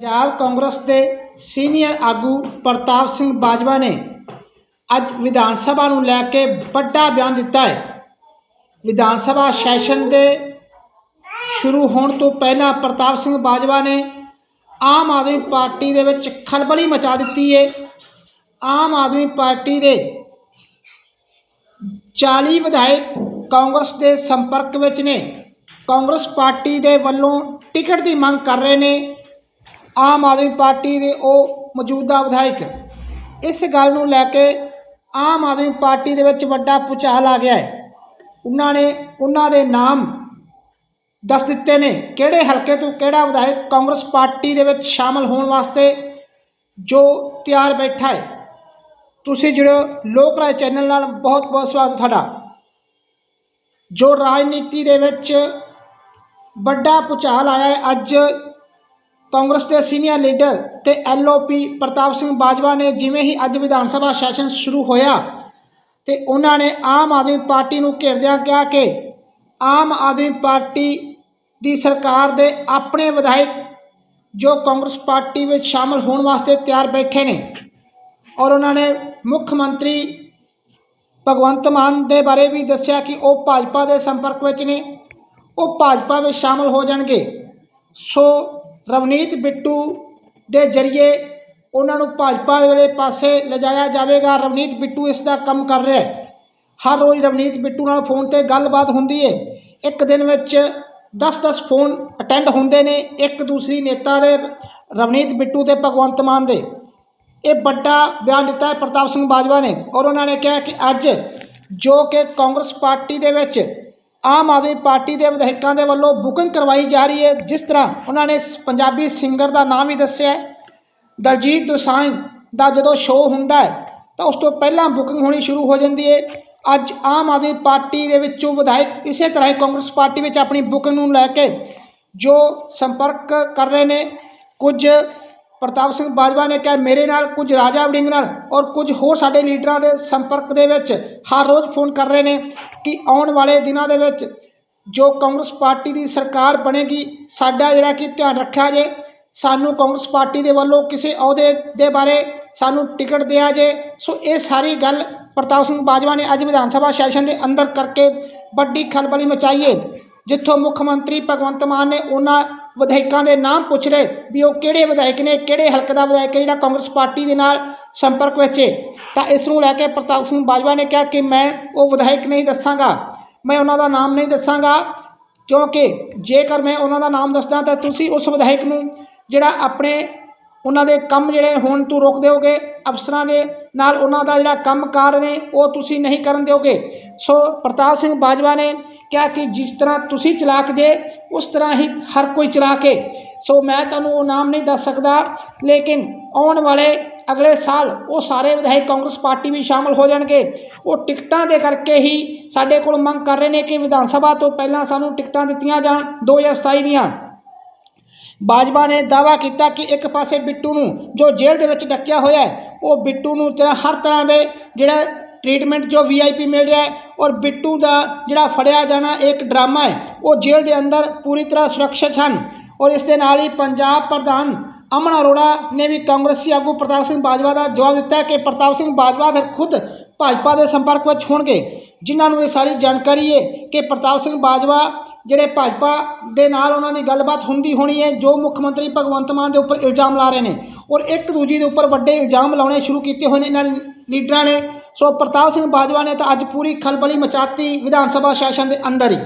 ਪੰਜਾਬ ਕਾਂਗਰਸ ਦੇ ਸੀਨੀਅਰ ਆਗੂ ਪ੍ਰਤਾਪ ਸਿੰਘ ਬਾਜਵਾ ਨੇ ਅੱਜ ਵਿਧਾਨ ਸਭਾ ਨੂੰ ਲੈ ਕੇ ਵੱਡਾ ਬਿਆਨ ਦਿੱਤਾ ਹੈ। ਵਿਧਾਨ ਸਭਾ ਸੈਸ਼ਨ ਦੇ ਸ਼ੁਰੂ ਹੋਣ ਤੋਂ ਪਹਿਲਾਂ ਪ੍ਰਤਾਪ ਸਿੰਘ ਬਾਜਵਾ ਨੇ ਆਮ ਆਦਮੀ ਪਾਰਟੀ ਦੇ ਵਿੱਚ ਖਲਬਲੀ ਮਚਾ ਦਿੱਤੀ ਹੈ ਆਮ ਆਦਮੀ ਪਾਰਟੀ ਦੇ 40 ਵਿਧਾਇਕ ਕਾਂਗਰਸ ਦੇ ਸੰਪਰਕ ਵਿੱਚ ਨੇ। ਕਾਂਗਰਸ ਪਾਰਟੀ ਦੇ ਵੱਲੋਂ ਟਿਕਟ ਦੀ ਮੰਗ ਕਰ ਰਹੇ ਨੇ। ਆਮ ਆਦਮੀ ਪਾਰਟੀ ਦੇ ਉਹ ਮੌਜੂਦਾ ਵਿਧਾਇਕ। ਇਸ ਗੱਲ ਨੂੰ ਲੈ ਕੇ ਆਮ ਆਦਮੀ ਪਾਰਟੀ ਦੇ ਵਿੱਚ ਵੱਡਾ ਪੁਚਾਲ ਆ ਗਿਆ ਹੈ। ਉਹਨਾਂ ਨੇ ਉਹਨਾਂ ਦੇ ਨਾਮ ਦੱਸ ਦਿੱਤੇ ਨੇ, ਕਿਹੜੇ ਹਲਕੇ ਤੋਂ ਕਿਹੜਾ ਵਿਧਾਇਕ ਕਾਂਗਰਸ ਪਾਰਟੀ ਦੇ ਵਿੱਚ ਸ਼ਾਮਲ ਹੋਣ ਵਾਸਤੇ ਜੋ ਤਿਆਰ ਬੈਠਾ ਹੈ। ਤੁਸੀਂ ਜਿਹੜੇ ਲੋਕ ਰਾਏ ਚੈਨਲ ਨਾਲ, ਬਹੁਤ ਬਹੁਤ ਸਵਾਗਤ ਤੁਹਾਡਾ। ਜੋ ਰਾਜਨੀਤੀ ਦੇ ਵਿੱਚ ਵੱਡਾ ਪੁਚਾਲ ਆਇਆ ਹੈ, ਅੱਜ ਕਾਂਗਰਸ ਦੇ ਸੀਨੀਅਰ ਲੀਡਰ ਤੇ ਐਲਓਪੀ ਪ੍ਰਤਾਪ ਸਿੰਘ ਬਾਜਵਾ ਨੇ ਜਿਵੇਂ ਹੀ ਅੱਜ ਵਿਧਾਨ ਸਭਾ ਸੈਸ਼ਨ ਸ਼ੁਰੂ ਹੋਇਆ ਤੇ ਉਹਨਾਂ ਨੇ ਆਮ ਆਦਮੀ ਪਾਰਟੀ ਨੂੰ ਘੇਰਦਿਆਂ ਕਿਹਾ ਕਿ ਆਮ ਆਦਮੀ ਪਾਰਟੀ ਦੀ ਸਰਕਾਰ ਦੇ ਆਪਣੇ ਵਿਧਾਇਕ ਜੋ ਕਾਂਗਰਸ ਪਾਰਟੀ ਵਿੱਚ ਸ਼ਾਮਲ ਹੋਣ ਵਾਸਤੇ ਤਿਆਰ ਬੈਠੇ ਨੇ ਔਰ ਉਹਨਾਂ ਨੇ ਮੁੱਖ ਮੰਤਰੀ ਭਗਵੰਤ ਮਾਨ ਦੇ ਬਾਰੇ ਵੀ ਦੱਸਿਆ ਕਿ ਉਹ ਭਾਜਪਾ ਦੇ ਸੰਪਰਕ ਵਿੱਚ ਨੇ, ਉਹ ਭਾਜਪਾ ਵਿੱਚ ਸ਼ਾਮਲ ਹੋ ਜਾਣਗੇ। ਸੋ ਰਵਨੀਤ ਬਿੱਟੂ ਦੇ ਜ਼ਰੀਏ ਉਹਨਾਂ ਨੂੰ ਭਾਜਪਾ ਵਾਲੇ ਪਾਸੇ ਲਿਜਾਇਆ ਜਾਵੇਗਾ। ਰਵਨੀਤ ਬਿੱਟੂ ਇਸ ਦਾ ਕੰਮ ਕਰ ਰਿਹਾ ਹੈ। ਹਰ ਰੋਜ਼ ਰਵਨੀਤ ਬਿੱਟੂ ਨਾਲ ਫੋਨ ਤੇ ਗੱਲਬਾਤ ਹੁੰਦੀ ਹੈ। ਇੱਕ ਦਿਨ ਵਿੱਚ 10-10 ਫੋਨ ਅਟੈਂਡ ਹੁੰਦੇ ਨੇ। ਇੱਕ ਦੂਸਰੀ ਨੇਤਾ ਦੇ ਰਵਨੀਤ ਬਿੱਟੂ ਤੇ ਭਗਵੰਤ ਮਾਨ ਦੇ। ਇਹ ਵੱਡਾ ਬਿਆਨ ਦਿੱਤਾ ਹੈ ਪ੍ਰਤਾਪ ਸਿੰਘ ਬਾਜਵਾ ਨੇ ਔਰ ਉਹਨਾਂ ਨੇ ਕਿਹਾ ਕਿ ਅੱਜ ਜੋ ਕਿ ਕਾਂਗਰਸ ਪਾਰਟੀ ਦੇ ਵਿੱਚ ਆਮ ਆਦਮੀ ਪਾਰਟੀ ਦੇ ਵਿਧਾਇਕਾਂ ਦੇ ਵੱਲੋਂ ਬੁਕਿੰਗ ਕਰਵਾਈ ਜਾ ਰਹੀ ਹੈ, ਜਿਸ ਤਰ੍ਹਾਂ ਉਹਨਾਂ ਨੇ ਸ- ਪੰਜਾਬੀ ਸਿੰਗਰ ਦਾ ਨਾਮ ਵੀ ਦੱਸਿਆ ਦਲਜੀਤ ਦੋਸਾਂਝ ਦਾ ਜਦੋਂ ਸ਼ੋਅ ਹੁੰਦਾ ਹੈ, ਤਾਂ ਉਸ ਤੋਂ ਪਹਿਲਾਂ ਬੁਕਿੰਗ ਹੋਣੀ ਸ਼ੁਰੂ ਹੋ ਜਾਂਦੀ ਹੈ। ਅੱਜ ਆਮ ਆਦਮੀ ਪਾਰਟੀ ਦੇ ਵਿੱਚੋਂ ਵਿਧਾਇਕ ਇਸੇ ਤਰ੍ਹਾਂ ਹੀ ਕਾਂਗਰਸ ਪਾਰਟੀ ਵਿੱਚ ਆਪਣੀ ਬੁਕਿੰਗ ਨੂੰ ਲੈ ਕੇ ਜੋ ਸੰਪਰਕ ਕਰ ਰਹੇ ਨੇ, ਕੁਝ ਪ੍ਰਤਾਪ ਸਿੰਘ ਬਾਜਵਾ ਨੇ ਕਿਹਾ, ਮੇਰੇ ਨਾਲ ਕੁਝ ਰਾਜਾ ਵੜਿੰਗ ਨਾਲ ਔਰ ਕੁਝ ਹੋਰ ਸਾਡੇ ਲੀਡਰਾਂ ਦੇ ਸੰਪਰਕ ਦੇ ਵਿੱਚ ਹਰ ਰੋਜ਼ ਫੋਨ ਕਰ ਰਹੇ ਨੇ ਕਿ ਆਉਣ ਵਾਲੇ ਦਿਨਾਂ ਦੇ ਵਿੱਚ ਜੋ ਕਾਂਗਰਸ ਪਾਰਟੀ ਦੀ ਸਰਕਾਰ ਬਣੇਗੀ, ਸਾਡਾ ਜਿਹੜਾ ਕਿ ਧਿਆਨ ਰੱਖਿਆ ਜੇ, ਸਾਨੂੰ ਕਾਂਗਰਸ ਪਾਰਟੀ ਦੇ ਵੱਲੋਂ ਕਿਸੇ ਅਹੁਦੇ ਦੇ ਬਾਰੇ ਸਾਨੂੰ ਟਿਕਟ ਦਿਆ ਜੇ। ਸੋ ਇਹ ਸਾਰੀ ਗੱਲ ਪ੍ਰਤਾਪ ਸਿੰਘ ਬਾਜਵਾ ਨੇ ਅੱਜ ਵਿਧਾਨ ਸਭਾ ਸੈਸ਼ਨ ਦੇ ਅੰਦਰ ਕਰਕੇ ਵੱਡੀ ਖਲਬਲੀ ਮਚਾਈ ਹੈ ਜਿੱਥੋਂ ਮੁੱਖ ਮੰਤਰੀ ਭਗਵੰਤ ਮਾਨ ਨੇ ਉਹਨਾਂ ਵਿਧਾਇਕਾਂ ਦੇ ਨਾਮ ਪੁੱਛ ਲਏ ਵੀ ਉਹ ਕਿਹੜੇ ਵਿਧਾਇਕ ਨੇ, ਕਿਹੜੇ ਹਲਕੇ ਦਾ ਵਿਧਾਇਕ ਹੈ ਜਿਹੜਾ ਕਾਂਗਰਸ ਪਾਰਟੀ ਦੇ ਨਾਲ ਸੰਪਰਕ ਵਿੱਚ ਹੈ। ਤਾਂ ਇਸ ਨੂੰ ਲੈ ਕੇ ਪ੍ਰਤਾਪ ਸਿੰਘ ਬਾਜਵਾ ਨੇ ਕਿਹਾ ਕਿ ਮੈਂ ਉਹ ਵਿਧਾਇਕ ਨਹੀਂ ਦੱਸਾਂਗਾ, ਮੈਂ ਉਹਨਾਂ ਦਾ ਨਾਮ ਨਹੀਂ ਦੱਸਾਂਗਾ, ਕਿਉਂਕਿ ਜੇਕਰ ਮੈਂ ਉਹਨਾਂ ਦਾ ਨਾਮ ਦੱਸਦਾ ਤਾਂ ਤੁਸੀਂ ਉਸ ਵਿਧਾਇਕ ਨੂੰ ਜਿਹੜਾ ਆਪਣੇ ਉਹਨਾਂ ਦੇ ਕੰਮ ਜਿਹੜੇ ਹੋਣ ਤੋਂ ਰੋਕ ਦਿਓਗੇ, ਅਫਸਰਾਂ ਦੇ ਨਾਲ ਉਹਨਾਂ ਦਾ ਜਿਹੜਾ ਕੰਮਕਾਰ ਨੇ ਉਹ ਤੁਸੀਂ ਨਹੀਂ ਕਰਨ ਦਿਓਗੇ। ਸੋ ਪ੍ਰਤਾਪ ਸਿੰਘ ਬਾਜਵਾ ਨੇ ਕਿਹਾ ਕਿ ਜਿਸ ਤਰ੍ਹਾਂ ਤੁਸੀਂ ਚਲਾਕ ਜੇ, ਉਸ ਤਰ੍ਹਾਂ ਹੀ ਹਰ ਕੋਈ ਚਲਾਕ ਹੈ ਸੋ ਮੈਂ ਤੁਹਾਨੂੰ ਉਹ ਨਾਮ ਨਹੀਂ ਦੱਸ ਸਕਦਾ, ਲੇਕਿਨ ਆਉਣ ਵਾਲੇ ਅਗਲੇ ਸਾਲ ਉਹ ਸਾਰੇ ਵਿਧਾਇਕ ਕਾਂਗਰਸ ਪਾਰਟੀ ਵੀ ਸ਼ਾਮਲ ਹੋ ਜਾਣਗੇ। ਉਹ ਟਿਕਟਾਂ ਦੇ ਕਰਕੇ ਹੀ ਸਾਡੇ ਕੋਲ ਮੰਗ ਕਰ ਰਹੇ ਨੇ ਕਿ ਵਿਧਾਨ ਸਭਾ ਤੋਂ ਪਹਿਲਾਂ ਸਾਨੂੰ ਟਿਕਟਾਂ ਦਿੱਤੀਆਂ ਜਾਣ 2027 ਦੀਆਂ। ਬਾਜਵਾ ਨੇ ਦਾਵਾ ਕੀਤਾ ਕਿ ਇੱਕ ਪਾਸੇ ਬਿੱਟੂ ਨੂੰ ਜੋ ਜੇਲ੍ਹ ਦੇ ਵਿੱਚ ਡੱਕਿਆ ਹੋਇਆ ਹੈ, ਉਹ ਬਿੱਟੂ ਨੂੰ ਜਿਹੜਾ ਹਰ ਤਰ੍ਹਾਂ ਦੇ ਜਿਹੜਾ ਟ੍ਰੀਟਮੈਂਟ ਜੋ ਵੀਆਈਪੀ ਮਿਲ ਰਿਹਾ ਹੈ ਔਰ ਬਿੱਟੂ ਦਾ ਜਿਹੜਾ ਫੜਿਆ ਜਾਣਾ ਇੱਕ ਡਰਾਮਾ ਹੈ, ਉਹ ਜੇਲ੍ਹ ਦੇ ਅੰਦਰ ਪੂਰੀ ਤਰ੍ਹਾਂ ਸੁਰੱਖਿਅਤ ਹਨ ਔਰ ਇਸ ਦੇ ਨਾਲ ਹੀ ਪੰਜਾਬ ਪ੍ਰਧਾਨ ਅਮਨ ਅਰੋੜਾ ਨੇ ਵੀ ਕਾਂਗਰਸੀ ਆਗੂ ਪ੍ਰਤਾਪ ਸਿੰਘ ਬਾਜਵਾ ਦਾ ਜਵਾਬ ਦਿੱਤਾ ਕਿ ਪ੍ਰਤਾਪ ਸਿੰਘ ਬਾਜਵਾ ਫਿਰ ਖੁਦ ਭਾਜਪਾ ਦੇ ਸੰਪਰਕ ਵਿੱਚ ਹੋਣਗੇ। ਜਿਨ੍ਹਾਂ ਨੂੰ ਇਹ ਸਾਰੀ ਜਾਣਕਾਰੀ ਹੈ ਕਿ ਪ੍ਰਤਾਪ ਸਿੰਘ ਬਾਜਵਾ ਜਿਹੜੇ ਭਾਜਪਾ ਦੇ ਨਾਲ ਉਹਨਾਂ ਦੀ ਗੱਲਬਾਤ ਹੁੰਦੀ ਹੋਣੀ ਹੈ, ਜੋ ਮੁੱਖ ਮੰਤਰੀ ਭਗਵੰਤ ਮਾਨ ਦੇ ਉੱਪਰ ਇਲਜ਼ਾਮ ਲਾ ਰਹੇ ਨੇ ਔਰ ਇੱਕ ਦੂਜੀ ਦੇ ਉੱਪਰ ਵੱਡੇ ਇਲਜ਼ਾਮ ਲਾਉਣੇ ਸ਼ੁਰੂ ਕੀਤੇ ਹੋਏ ਨੇ। ਇਹਨਾਂ ਲੀਡਰਾਂ ਨੇ। ਸੋ ਪ੍ਰਤਾਪ ਸਿੰਘ ਬਾਜਵਾ ਨੇ ਤਾਂ ਅੱਜ ਪੂਰੀ ਖਲਬਲੀ ਮਚਾਤੀ ਵਿਧਾਨ ਸਭਾ ਸੈਸ਼ਨ ਦੇ ਅੰਦਰ ਹੀ।